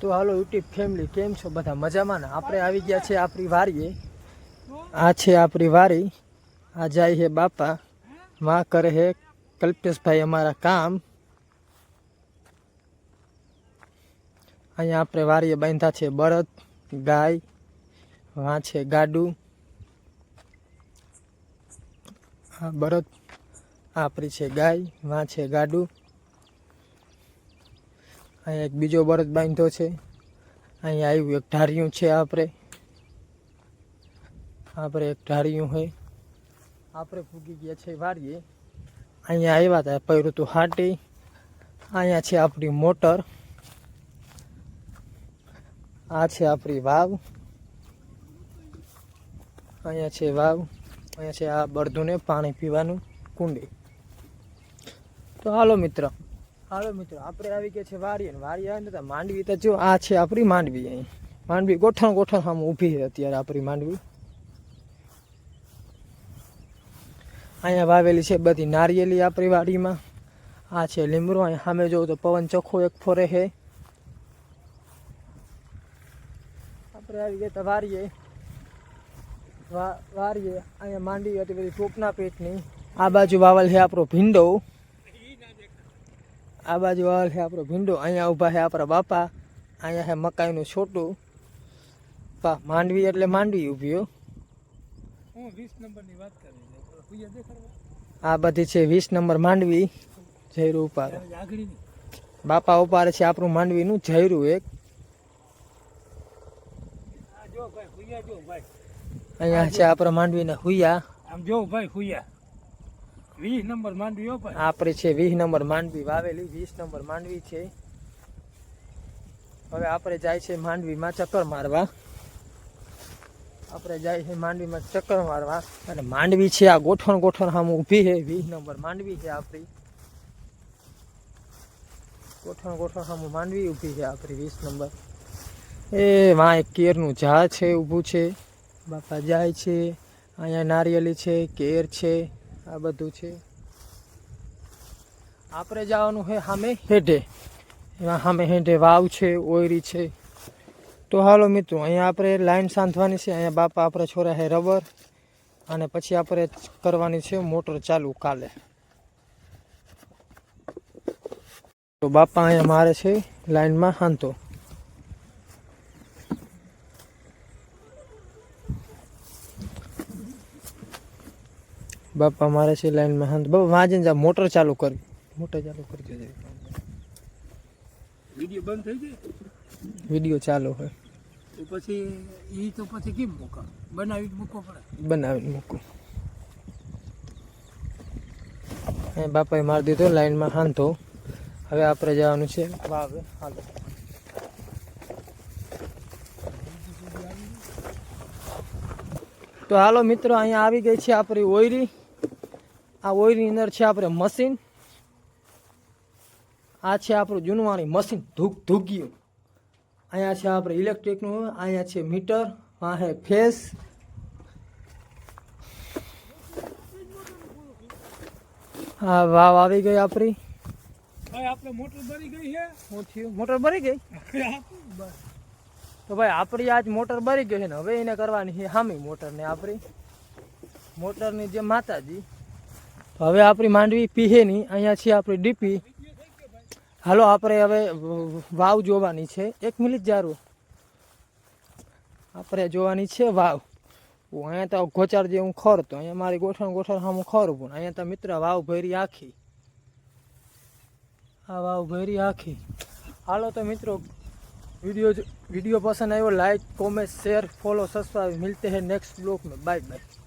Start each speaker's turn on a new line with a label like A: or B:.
A: તો હાલો YouTube family કેમ છો બધા? મજામાં ને? આપણે આવી ગયા છે આપણી વારીએ. આ છે આપણી વારી. આ જાય હે બાપા. માં કરે હે કલ્પેશભાઈ અમારા કામ. અહીંયા આપણે વારીએ બાંધ્યા છે બળદ ગાય, વાં છે ગાડું. આ બળદ આપણી છે ગાય, વાં છે ગાડું. અહીંયા એક બીજો બળદ બાંધ્યો છે. અહીંયા આવ્યું, એક ઢારિયું છે આપણે આપણે એક ઢારિયું હોય આપણે ફૂગી ગયા છે વારીએ અહીંયા આવ્યા હતા પહેરું તું હાટી. અહીંયા છે આપણી મોટર. આ છે આપણી વાવ. અહીંયા છે વાવ. અહીંયા છે આ બળદુને પાણી પીવાનું કુંડી. તો હાલો મિત્ર હાલો મિત્રો, આપણે આવી ગયા છે વારી અને વારી આવે તો માંડવી તો જો આ છે આપણી માંડવી અહીં. માંડવી ગોઠણ ગોઠણ સામે ઊભી છે અત્યારે આપણી માંડવી. અહીંયા વાવેલી છે બધી નારિયેલી આપણી વાડીમાં. આ છે લીમડો અહીંયા સામે જોઉં તો પવન ચોખ્ખો એક ફોરે છે. આપણે આવી ગયા તો વારીએ. વારીએ, અહીંયા માંડવી હતી બધી ટોપના પેટની. આ બાજુ વાવેલ છે આપણો ભીંડો. આ બાજુ વાવલ છે આપણો ભીંડો અહીંયા ઊભા છે આપણા બાપા. અહીંયા છે મકાઈનું છોટું. પા માંડવી એટલે માંડવી ઊભી હો.
B: વીસ નંબરની વાત કરી
A: આ બધી છે વીસ નંબર માંડવી જયરું
B: ઉપાર
A: બાપા ઉપાડે છે આપણું માંડવીનું જયરું એક. અહીંયા છે આપણા માંડવીના હુયા
B: આમ જો ભાઈ હુયા વીસ નંબર માંડવી
A: આપણે છે વીસ નંબર માંડવી, વાવેલી વીસ નંબર માંડવી છે. હવે આપણે જાય છે માંડવીમાં ચક્કર મારવા. આપણે જાય છે માંડવીમાં ચક્કર મારવા. અને માંડવી છે આ ગોઠણ ગોઠણ સામે ઊભી છે. વીસ નંબર માંડવી છે આપણી ગોઠણ ગોઠણ સામે માંડવી ઊભી છે આપણી વીસ નંબર. એ વાં એક કેરનું ઝાડ છે, ઊભું છે. બાપા જાય છે. અહીંયા નારિયેલી છે, કેર છે. આ બધું છે. આપણે જવાનું છે સામે હેઠે એમાં સામે હેઠે વાવ છે, ઓયરી છે. તો હાલો મિત્રો, અહીંયા આપણે લાઈન સાંધવાની છે. અહીંયા બાપા આપણે છોરા છે રબર. અને પછી આપણે કરવાની છે મોટર ચાલુ કાલે. તો બાપા અહીંયા મારે છે લાઈનમાં હાંતો બાપા મારે છે લાઈનમાં હાંતો બાપા વાંચીને જા મોટર ચાલુ કર મોટર ચાલુ કરી દેજે
B: વીડિયો બંધ થઈ જાય
A: વીડિયો ચાલુ હોય.
B: તો પછી એ તો પછી કેમ મૂકો? બનાવી મૂકો મૂકવો પડે.
A: બનાવીને મૂકો. એ બાપાએ મારી દીધો લાઈનમાં હાંતો હવે આપણે જવાનું છે. વાવે હાલો. તો હાલો મિત્રો અહીંયા આવી ગઈ છે આપણી ઓયરી. આ ઓયરી અંદર છે આપણે મશીન. આ છે આપણું જૂનવાણી મશીન ધૂક ધૂક્યું. અહીંયા છે આપણે ઇલેક્ટ્રિકનું અહીંયા છે મીટર આ ફેસ. હા વાવ આવી ગઈ આપણી.
B: ભાઈ આપણે મોટર ભરી ગઈ છે.
A: થયું? મોટર ભરી ગઈ?
B: બસ
A: તો ભાઈ આપણી આજ મોટર ભરી ગઈ છે ને હવે એને કરવાની છે હામી મોટરને આપણી. મોટરની જે માતાજી. તો હવે આપણી માંડવી પીહે નહીં અહીંયા છે આપણી ડીપી. હાલો, આપણે હવે વાવ જોવાની છે. એક મિનિટ જારું. આપણે જોવાની છે વાવ. અહીંયા તો ગોચાર જે હું ખોરતો અહીંયા મારી ગોઠણ ગોઠણ હા હું ખોરું પણ અહીંયા તો મિત્ર વાવ ભરી આખી. આ વાવ ભરી આખી. હાલો તો મિત્રો, વીડિયો વીડિયો પસંદ આવ્યો like comment share follow subscribe મિલતે હે નેક્સ્ટ બ્લોગ મેં બાય બાય